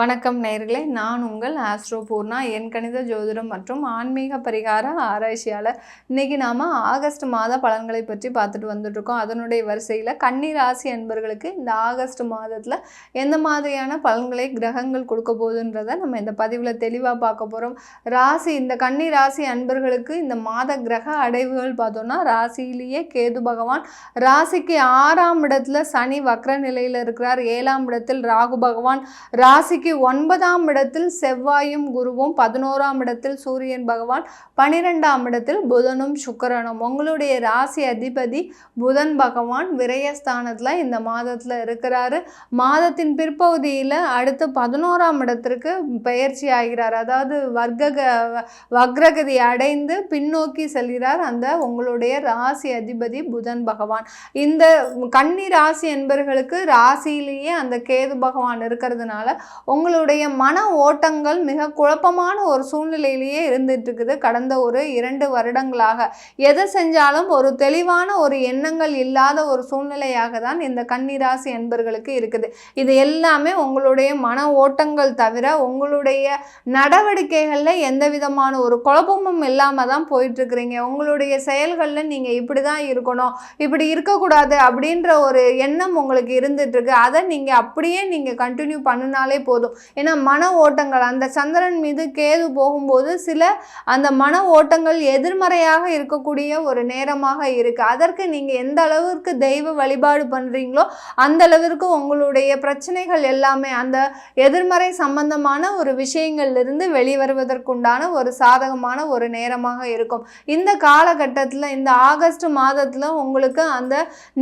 வணக்கம் நேர்களே. நான் உங்கள் ஆஸ்ட்ரோ பூர்ணா. என் கணித ஜோதிடம் மற்றும் ஆன்மீக பரிகார ஆராய்ச்சியாளர். இன்றைக்கி நாம் ஆகஸ்ட் மாத பலன்களை பற்றி பார்த்துட்டு வந்துட்ருக்கோம் அதனுடைய வரிசையில் கன்னி ராசி அன்பர்களுக்கு இந்த ஆகஸ்ட் மாதத்தில் எந்த மாதிரியான பலன்களை கிரகங்கள் கொடுக்க போகுதுன்றதை நம்ம இந்த பதிவில் தெளிவாக பார்க்க போகிறோம் ராசி இந்த கன்னி ராசி அன்பர்களுக்கு இந்த மாத கிரக அடைவுகள் பார்த்தோம்னா ராசியிலேயே கேது பகவான் ராசிக்கு ஆறாம் இடத்துல சனி வக்ர நிலையில் இருக்கிறார். ஏழாம் இடத்தில் ராகு பகவான் ராசி ராசிக்கு ஒன்பதாம் இடத்தில் செவ்வாயும் குருவும் பதினோராம் இடத்தில் சூரியன் பகவான் பனிரெண்டாம் இடத்தில் புதனும் சுக்கரனும். உங்களுடைய ராசி அதிபதி புதன் பகவான் விரயஸ்தானத்தில் இந்த மாதத்தில் இருக்கிறாரு. மாதத்தின் பிற்பகுதியில் அடுத்து பதினோராம் இடத்திற்கு பயிற்சி ஆகிறார். அதாவது வர்க்க வக்ரகதி அடைந்து பின்னோக்கி செல்கிறார் அந்த உங்களுடைய ராசி அதிபதி புதன் பகவான். இந்த கன்னி ராசி என்பவர்களுக்கு ராசியிலேயே அந்த கேது பகவான் இருக்கிறதுனால உங்களுடைய மன ஓட்டங்கள் மிக குழப்பமான ஒரு சூழ்நிலையிலேயே இருந்துட்டு இருக்குது கடந்த ஒரு இரண்டு வருடங்களாக. எதை செஞ்சாலும் ஒரு தெளிவான ஒரு எண்ணங்கள் இல்லாத ஒரு சூழ்நிலையாக தான் இந்த கன்னிராசி என்பர்களுக்கு இருக்குது. இது எல்லாமே உங்களுடைய மன ஓட்டங்கள் தவிர உங்களுடைய நடவடிக்கைகளில் எந்த விதமான ஒரு குழப்பமும் இல்லாமல் தான் போயிட்டுருக்குறீங்க. உங்களுடைய செயல்களில் நீங்கள் இப்படி தான் இருக்கணும் இப்படி இருக்கக்கூடாது அப்படின்ற ஒரு எண்ணம் உங்களுக்கு இருந்துட்டுருக்கு. அதை நீங்கள் அப்படியே நீங்கள் கண்டினியூ பண்ணினாலே போதும். ஏன்னா மன ஓட்டங்கள் அந்த சந்திரன் மீது கேது போகும்போது சில அந்த மன ஓட்டங்கள் எதிர்மறையாக இருக்கக்கூடிய ஒரு நேரமாக இருக்குது அதற்கு நீங்கள் எந்த அளவிற்கு தெய்வ வழிபாடு பண்ணுறீங்களோ அந்த அளவிற்கு உங்களுடைய பிரச்சனைகள் எல்லாமே அந்த எதிர்மறை சம்பந்தமான ஒரு விஷயங்கள்லிருந்து வெளிவருவதற்குண்டான ஒரு சாதகமான ஒரு நேரமாக இருக்கும். இந்த காலகட்டத்தில் இந்த ஆகஸ்ட் மாதத்தில் உங்களுக்கு அந்த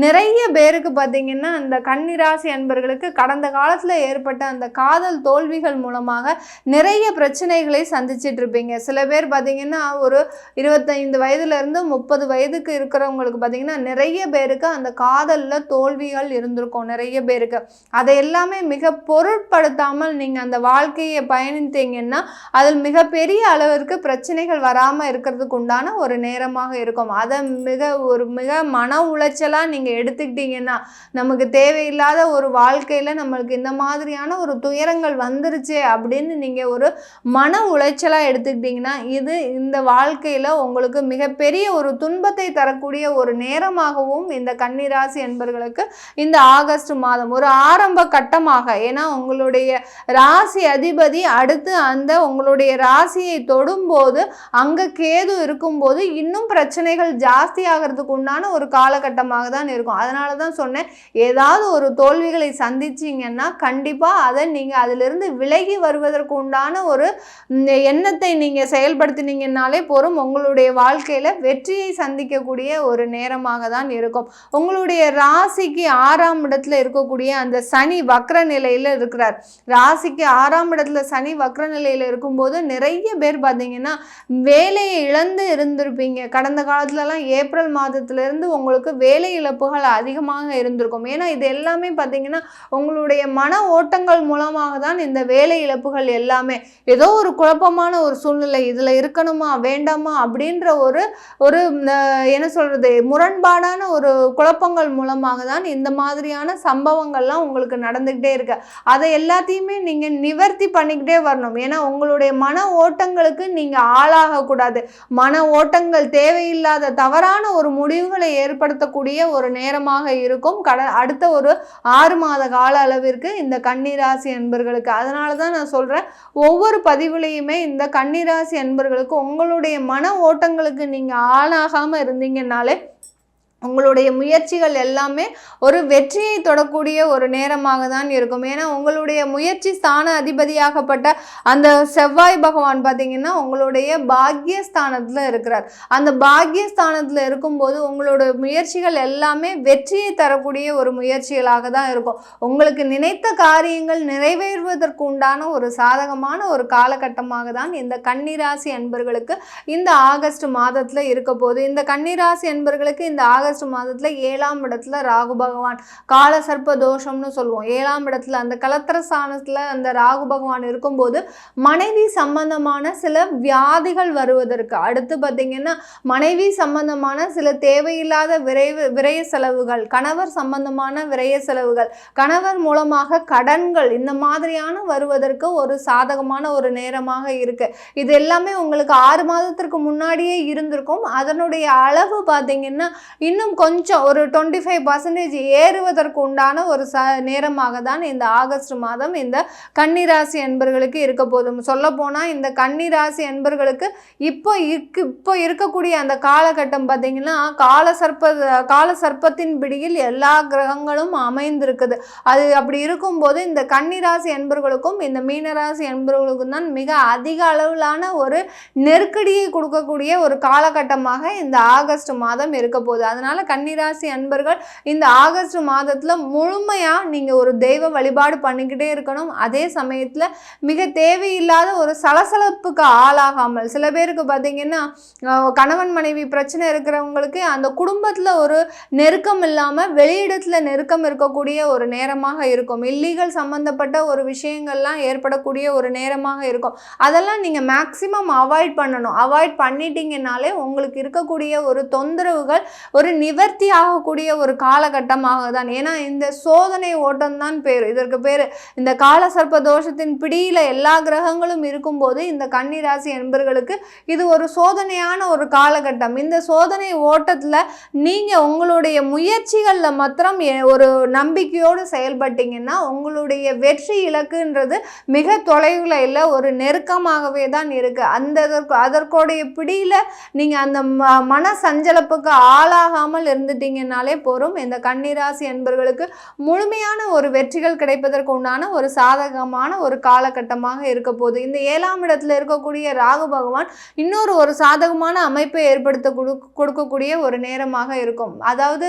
நிறைய பேருக்கு பார்த்தீங்கன்னா அந்த கன்னிராசி அன்பர்களுக்கு கடந்த காலத்தில் ஏற்பட்ட அந்த காதல் தோல்விகள் மூலமாக நிறைய பிரச்சனைகளை சந்திச்சிட்டு இருப்பீங்க. சில பேர் பார்த்தீங்கன்னா ஒரு இருபத்தைந்து வயதுலேருந்து முப்பது வயதுக்கு இருக்கிறவங்களுக்கு பார்த்தீங்கன்னா நிறைய பேருக்கு அந்த காதலில் தோல்விகள் இருந்திருக்கும் நிறைய பேருக்கு. அதை எல்லாமே மிக பொருட்படுத்தாமல் நீங்கள் அந்த வாழ்க்கையை பயணித்தீங்கன்னா அதில் மிகப்பெரிய அளவிற்கு பிரச்சனைகள் வராமல் இருக்கிறதுக்கு உண்டான ஒரு நேரமாக இருக்கும். அதை மிக ஒரு மிக மன உளைச்சலாக நீங்கள் எடுத்துக்கிட்டீங்கன்னா நமக்கு தேவையில்லாத ஒரு வாழ்க்கையில் நம்மளுக்கு இந்த மாதிரியான ஒரு துயரங்கள் வந்துருச்சே அப்படின்னு நீங்கள் ஒரு மன உளைச்சலாக எடுத்துக்கிட்டிங்கன்னா இது இந்த வாழ்க்கையில் உங்களுக்கு மிகப்பெரிய ஒரு துன்பத்தை தரக்கூடிய ஒரு நேரமாகவும் இந்த கன்னிராசி என்பர்களுக்கு இந்த ஆகஸ்ட் மாதம் ஒரு ஆரம்ப கட்டமாக. ஏன்னா உங்களுடைய ராசி அதிபதி அடுத்து அந்த உங்களுடைய ராசியை தொடும்போது அங்கே கேது இருக்கும்போது இன்னும் பிரச்சனைகள் ஜாஸ்தி ஆகிறதுக்கு உண்டான ஒரு காலகட்டமாக தான் இருக்கும். அதனால தான் சொன்னேன் ஏதாவது ஒரு தோல்விகளை சந்திச்சிங்கன்னா கண்டிப்பாக அதை நீங்கள் அதிலிருந்து விலகி வருவதற்கு உண்டான ஒரு எண்ணத்தை நீங்கள் செயல்படுத்தினீங்கன்னாலே போதும். உங்களுடைய வாழ்க்கையில் வெற்றியை சந்திக்கக்கூடிய ஒரு நேரமாக தான் இருக்கும். உங்களுடைய ராசிக்கு ஆறாம் இடத்துல இருக்கக்கூடிய அந்த சனி வக்ர நிலையில் இருக்கிறார். ராசிக்கு ஆறாம் இடத்துல சனி வக்ர நிலையில் இருக்கும்போது நிறைய பேர் பார்த்தீங்கன்னா வேலையை இழந்து இருந்திருப்பீங்க. கடந்த காலத்துலலாம் ஏப்ரல் மாதத்துலேருந்து உங்களுக்கு வேலை இழப்புகள் அதிகமாக இருந்திருக்கும். ஏன்னா இது எல்லாமே பார்த்தீங்கன்னா உங்களுடைய மன ஓட்டங்கள் மூலமாக தான் இந்த வேலை இழப்புகள் எல்லாமே. ஏதோ ஒரு குழப்பமான ஒரு சூழ்நிலை இதில் இருக்கணுமா வேண்டாமா அப்படின்ற ஒரு ஒரு என்ன சொல்கிறது முரண்பாடான ஒரு குழப்பங்கள் மூலமாக தான் இந்த மாதிரியான சம்பவங்கள்லாம் உங்களுக்கு நடந்துக்கிட்டே இருக்கு. அதை எல்லாத்தையுமே நீங்கள் நிவர்த்தி பண்ணிக்கிட்டே வரணும். ஏன்னா உங்களுடைய மன ஓட்டங்களுக்கு நீங்கள் ஆளாகக்கூடாது மன ஓட்டங்கள் தேவையில்லாத தவறான ஒரு முடிவுகளை ஏற்படுத்தக்கூடிய ஒரு நேரமாக இருக்கும். கட அடுத்த ஒரு ஆறு மாத கால அளவிற்கு இந்த கன்னிராசி அன்பர்களுக்கு. அதனால தான் நான் சொல்கிறேன் ஒவ்வொரு பதிவுலையுமே இந்த கன்னிராசி அன்பர்களுக்கு உங்களுடைய மன ஓட்டங்களுக்கு நீங்கள் ஆளாகாமல் இருந்தீங்கன்னாலே உங்களுடைய முயற்சிகள் எல்லாமே ஒரு வெற்றியை தொடக்கூடிய ஒரு நேரமாக தான் இருக்கும். ஏன்னா உங்களுடைய முயற்சி ஸ்தான அதிபதியாகப்பட்ட அந்த செவ்வாய் பகவான் பார்த்தீங்கன்னா உங்களுடைய பாக்கியஸ்தானத்தில் இருக்கிறார். அந்த பாக்கியஸ்தானத்தில் இருக்கும்போது உங்களோட முயற்சிகள் எல்லாமே வெற்றியை தரக்கூடிய ஒரு முயற்சிகளாக தான் இருக்கும். உங்களுக்கு நினைத்த காரியங்கள் நிறைவேறுவதற்கு உண்டான ஒரு சாதகமான ஒரு காலகட்டமாக தான் இந்த கன்னிராசி அன்பர்களுக்கு இந்த ஆகஸ்ட் மாதத்தில் இருக்க போது இந்த கன்னிராசி அன்பர்களுக்கு இந்த ஆகஸ்ட் ஆகஸ்ட் மாதத்தில் ஏழாம் இடத்துல ராகு பகவான் கால சர்ப்ப தோஷம்னு சொல்லுவோம். ஏழாம் இடத்துல அந்த கலத்திர ஸ்தானத்தில் அந்த ராகு பகவான் இருக்கும்போது மனைவி சம்பந்தமான சில வியாதிகள் வருவதற்கு அடுத்து பார்த்தீங்கன்னா மனைவி சம்பந்தமான சில தேவையில்லாத விரைவு விரைய செலவுகள் கணவர் சம்பந்தமான விரய செலவுகள் கணவர் மூலமாக கடன்கள் இந்த மாதிரியான வருவதற்கு ஒரு சாதகமான ஒரு நேரமாக இருக்கு. இது எல்லாமே உங்களுக்கு ஆறு மாதத்திற்கு முன்னாடியே இருந்திருக்கும். அதனுடைய அளவு பார்த்தீங்கன்னா இன்னும் இன்னும் கொஞ்சம் ஒரு டுவெண்ட்டி ஃபைவ் பர்சன்டேஜ் ஏறுவதற்கு உண்டான ஒரு ச நேரமாக தான் இந்த ஆகஸ்ட் மாதம் இந்த கன்னிராசி என்பர்களுக்கு இருக்க போதும். சொல்லப்போனால் இந்த கன்னிராசி என்பர்களுக்கு இப்போ இருக்கு இப்போ இருக்கக்கூடிய அந்த காலகட்டம் பார்த்தீங்கன்னா கால சர்ப்ப கால சர்ப்பத்தின் பிடியில் எல்லா கிரகங்களும் அமைந்திருக்குது. அது அப்படி இருக்கும்போது இந்த கன்னிராசி என்பர்களுக்கும் இந்த மீனராசி என்பவர்களுக்கும் தான் மிக அதிக அளவிலான ஒரு நெருக்கடியை கொடுக்கக்கூடிய ஒரு காலகட்டமாக இந்த ஆகஸ்ட் மாதம் இருக்க போகுது. அதனால் அதனால் கன்னிராசி அன்பர்கள் இந்த ஆகஸ்ட் மாதத்தில் முழுமையாக நீங்கள் ஒரு தெய்வ வழிபாடு பண்ணிக்கிட்டே இருக்கணும். அதே சமயத்தில் மிக தேவையில்லாத ஒரு சலசலப்புக்கு ஆளாகாமல். சில பேருக்கு பார்த்தீங்கன்னா கணவன் மனைவி பிரச்சனை இருக்கிறவங்களுக்கு அந்த குடும்பத்தில் ஒரு நெருக்கம் இல்லாமல் வெளியிடத்தில் நெருக்கம் இருக்கக்கூடிய ஒரு நேரமாக இருக்கும். இல்லீகல் சம்மந்தப்பட்ட ஒரு விஷயங்கள்லாம் ஏற்படக்கூடிய ஒரு நேரமாக இருக்கும். அதெல்லாம் நீங்கள் மேக்ஸிமம் அவாய்ட் பண்ணணும். அவாய்ட் பண்ணிட்டீங்கன்னாலே உங்களுக்கு இருக்கக்கூடிய ஒரு தொந்தரவுகள் ஒரு நிவர்த்தி ஆகக்கூடிய ஒரு காலகட்டமாக தான். ஏன்னா இந்த சோதனை ஓட்டம் தான் பேர். இதற்கு பேர் இந்த கால சர்ப்ப தோஷத்தின் பிடியில் எல்லா கிரகங்களும் இருக்கும்போது இந்த கன்னிராசி என்பர்களுக்கு இது ஒரு சோதனையான ஒரு காலகட்டம். இந்த சோதனை ஓட்டத்தில் நீங்கள் உங்களுடைய முயற்சிகளில் மாத்திரம் எ- ஒரு நம்பிக்கையோடு செயல்பட்டீங்கன்னா உங்களுடைய வெற்றி இலக்குன்றது மிக தொலைவில் இல்லை ஒரு நெருக்கமாகவே தான் இருக்குது அந்த அதற்கு அதற்குடைய பிடியில் நீங்கள் அந்த ம மன சஞ்சலப்புக்கு ஆளாகாமல் இருந்துட்டீங்கன்னாலே போதும். இந்த கன்னிராசி என்பர்களுக்கு முழுமையான ஒரு வெற்றிகள் கிடைப்பதற்கு உண்டான ஒரு சாதகமான ஒரு காலகட்டமாக இருக்க போகுது. இந்த ஏழாம் இடத்துல இருக்கக்கூடிய ராகு பகவான் இன்னொரு ஒரு சாதகமான அமைப்பை ஏற்படுத்த கொடு கொடுக்கக்கூடிய ஒரு நேரமாக இருக்கும். அதாவது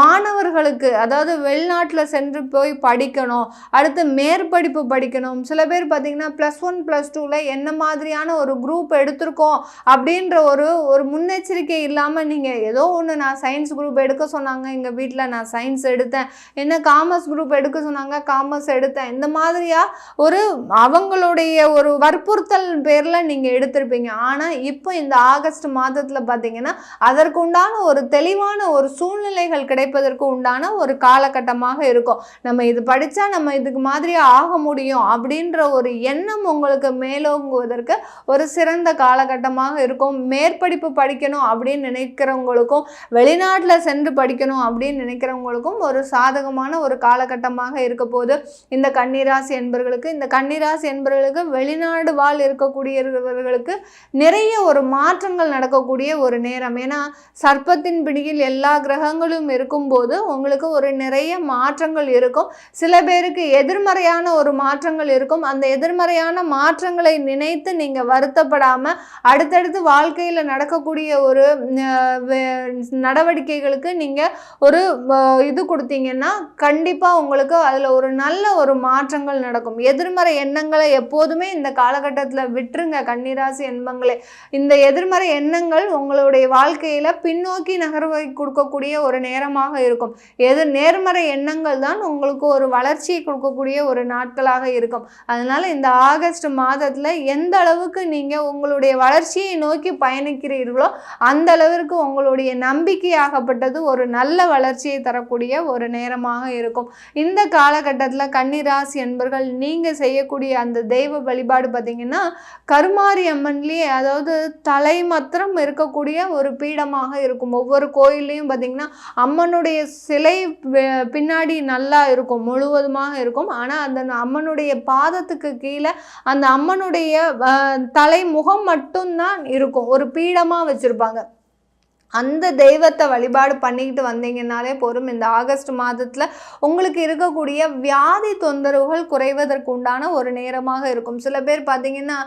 மாணவர்களுக்கு அதாவது வெளிநாட்டில் சென்று போய் படிக்கணும் அடுத்து மேற்படிப்பு படிக்கணும். சில பேர் பார்த்தீங்கன்னா ப்ளஸ் ஒன் ப்ளஸ் டூவில் என்ன மாதிரியான ஒரு குரூப் எடுத்திருக்கோம் அப்படின்ற ஒரு ஒரு முன்னெச்சரிக்கை இல்லாமல் நீங்கள் ஏதோ ஒன்று நான் சைன் சயின்ஸ் குரூப் எடுக்க சொன்னாங்க. எங்கள் வீட்டில் நான் சயின்ஸ் எடுத்தேன். என்ன காமர்ஸ் குரூப் எடுக்க சொன்னாங்க? காமர்ஸ் எடுத்தேன். இந்த மாதிரியா ஒரு அவங்களுடைய ஒரு வற்புறுத்தல் பேரில் நீங்கள் எடுத்திருப்பீங்க. ஆனால் இப்போ இந்த ஆகஸ்ட் மாதத்தில் பார்த்தீங்கன்னா அதற்கு உண்டான ஒரு தெளிவான ஒரு சூழ்நிலைகள் கிடைப்பதற்கு உண்டான ஒரு காலகட்டமாக இருக்கும். நம்ம இது படித்தா நம்ம இதுக்கு மாதிரி ஆக முடியும் அப்படின்ற ஒரு எண்ணம் உங்களுக்கு மேலோங்குவதற்கு ஒரு சிறந்த காலகட்டமாக இருக்கும். மேற்படிப்பு படிக்கணும் அப்படின்னு நினைக்கிறவங்களுக்கும் வெளிநாட்டில் சென்று படிக்கணும் அப்படின்னு நினைக்கிறவங்களுக்கும் ஒரு சாதகமான ஒரு காலகட்டமாக இருக்க போது இந்த கன்னிராசி என்பர்களுக்கு இந்த கன்னிராசி என்பவர்களுக்கு வெளிநாடு வாழ் இருக்கக்கூடியவர்களுக்கு நிறைய ஒரு மாற்றங்கள் நடக்கக்கூடிய ஒரு நேரம். ஏன்னா சர்ப்பத்தின் பிடியில் எல்லா கிரகங்களும் இருக்கும்போது உங்களுக்கு ஒரு நிறைய மாற்றங்கள் இருக்கும். சில பேருக்கு எதிர்மறையான ஒரு மாற்றங்கள் இருக்கும். அந்த எதிர்மறையான மாற்றங்களை நினைத்து நீங்கள் வருத்தப்படாமல் அடுத்தடுத்து வாழ்க்கையில் நடக்கக்கூடிய ஒரு நடவடிக்கை நடவடிக்கைகளுக்கு நீங்கள் ஒரு இது கொடுத்தீங்கன்னா கண்டிப்பாக உங்களுக்கு அதில் ஒரு நல்ல ஒரு மாற்றங்கள் நடக்கும். எதிர்மறை எண்ணங்களை எப்போதுமே இந்த காலகட்டத்தில் விட்டுருங்க. கன்னிராசி என்பங்களே. இந்த எதிர்மறை எண்ணங்கள் உங்களுடைய வாழ்க்கையில் பின்னோக்கி நகர்வை கொடுக்கக்கூடிய ஒரு நேரமாக இருக்கும். எது நேர்மறை எண்ணங்கள் தான் உங்களுக்கு ஒரு வளர்ச்சியை கொடுக்கக்கூடிய ஒரு நாட்களாக இருக்கும். அதனால் இந்த ஆகஸ்ட் மாதத்தில் எந்த அளவுக்கு நீங்கள் உங்களுடைய வளர்ச்சியை நோக்கி பயணிக்கிறீர்களோ அந்த அளவிற்கு உங்களுடைய ஆகப்பட்டது ஒரு நல்ல வளர்ச்சியை தரக்கூடிய ஒரு நேரமாக இருக்கும். இந்த காலகட்டத்தில் கன்னிராசி என்பர்கள் நீங்கள் செய்யக்கூடிய அந்த தெய்வ வழிபாடு பார்த்தீங்கன்னா கருமாரி அம்மன்லேயே அதாவது தலை மாத்திரம் இருக்கக்கூடிய ஒரு பீடமாக இருக்கும். ஒவ்வொரு கோயில்லையும் பார்த்தீங்கன்னா அம்மனுடைய சிலை பின்னாடி நல்லா இருக்கும் முழுவதுமாக இருக்கும். ஆனால் அந்த அம்மனுடைய பாதத்துக்கு கீழே அந்த அம்மனுடைய தலைமுகம் தலை முகம் மட்டும்தான் இருக்கும். ஒரு பீடமாக வச்சுருப்பாங்க. அந்த தெய்வத்தை வழிபாடு பண்ணிக்கிட்டு வந்தீங்கன்னாலே போதும். இந்த ஆகஸ்ட் மாதத்தில் உங்களுக்கு இருக்கக்கூடிய வியாதி தொந்தரவுகள் குறைவதற்கு உண்டான ஒரு நேரமாக இருக்கும். சில பேர் பார்த்தீங்கன்னா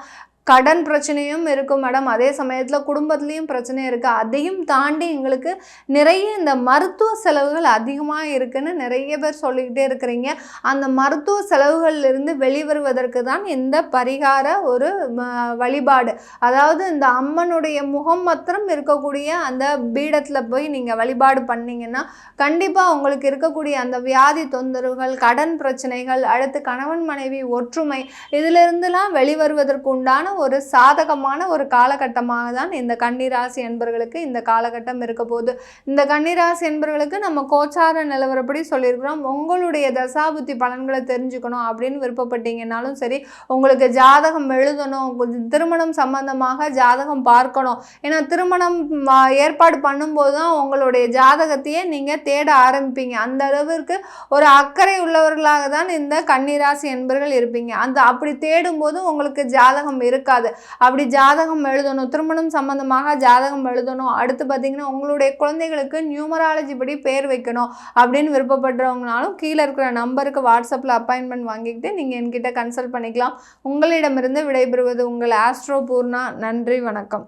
கடன் பிரச்சனையும் இருக்கும் மேடம் அதே சமயத்தில் குடும்பத்துலேயும் பிரச்சனை இருக்குது அதையும் தாண்டி எங்களுக்கு நிறைய இந்த மருத்துவ செலவுகள் அதிகமாக இருக்குன்னு நிறைய பேர் சொல்லிக்கிட்டே இருக்கிறீங்க. அந்த மருத்துவ செலவுகள்ல இருந்து வெளிவருவதற்கு தான் இந்த பரிகார ஒரு ம, வழிபாடு. அதாவது இந்த அம்மனுடைய முகம் மாத்திரம் இருக்கக்கூடிய அந்த பீடத்தில் போய் நீங்கள் வழிபாடு பண்ணீங்கன்னா கண்டிப்பாக உங்களுக்கு இருக்கக்கூடிய அந்த வியாதி தொந்தரவுகள் கடன் பிரச்சனைகள் அடுத்து கணவன் மனைவி ஒற்றுமை இதிலிருந்துலாம் வெளிவருவதற்கு உண்டான ஒரு சாதகமான ஒரு காலகட்டமாக தான் இந்த கன்னிராசி என்பர்களுக்கு இந்த காலகட்டம் இருக்க போகுது. இந்த கன்னிராசி என்பர்களுக்கு நம்ம கோச்சார நிலவரப்படி சொல்லியிருக்கிறோம். உங்களுடைய தசாபுத்தி பலன்களை தெரிஞ்சுக்கணும் அப்படின்னு விருப்பப்பட்டீங்கன்னாலும் சரி உங்களுக்கு ஜாதகம் எழுதணும் கொஞ்சம் திருமணம் சம்பந்தமாக ஜாதகம் பார்க்கணும். ஏன்னா திருமணம் ஏற்பாடு பண்ணும்போது தான் உங்களுடைய ஜாதகத்தையே நீங்கள் தேட ஆரம்பிப்பீங்க. அந்த அளவிற்கு ஒரு அக்கறை உள்ளவர்களாக தான் இந்த கன்னிராசி என்பர்கள் இருப்பீங்க. அந்த அப்படி தேடும்போது உங்களுக்கு ஜாதகம் இருக்காது. அப்படி ஜாதகம் எழுதணும் திருமணம் சம்பந்தமாக ஜாதகம் எழுதணும். அடுத்து பார்த்தீங்கன்னா உங்களுடைய குழந்தைகளுக்கு நியூமராலஜி படி பேர் வைக்கணும் அப்படின்னு விருப்பப்படுறவங்கனாலும் கீழே இருக்கிற நம்பருக்கு வாட்ஸ்அப்பில் அப்பாயின்மெண்ட் வாங்கிக்கிட்டு நீங்கள் என்கிட்ட கன்சல்ட் பண்ணிக்கலாம். உங்களிடமிருந்து விடைபெறுவது உங்கள் ஆஸ்ட்ரோ பூர்ணா. நன்றி வணக்கம்.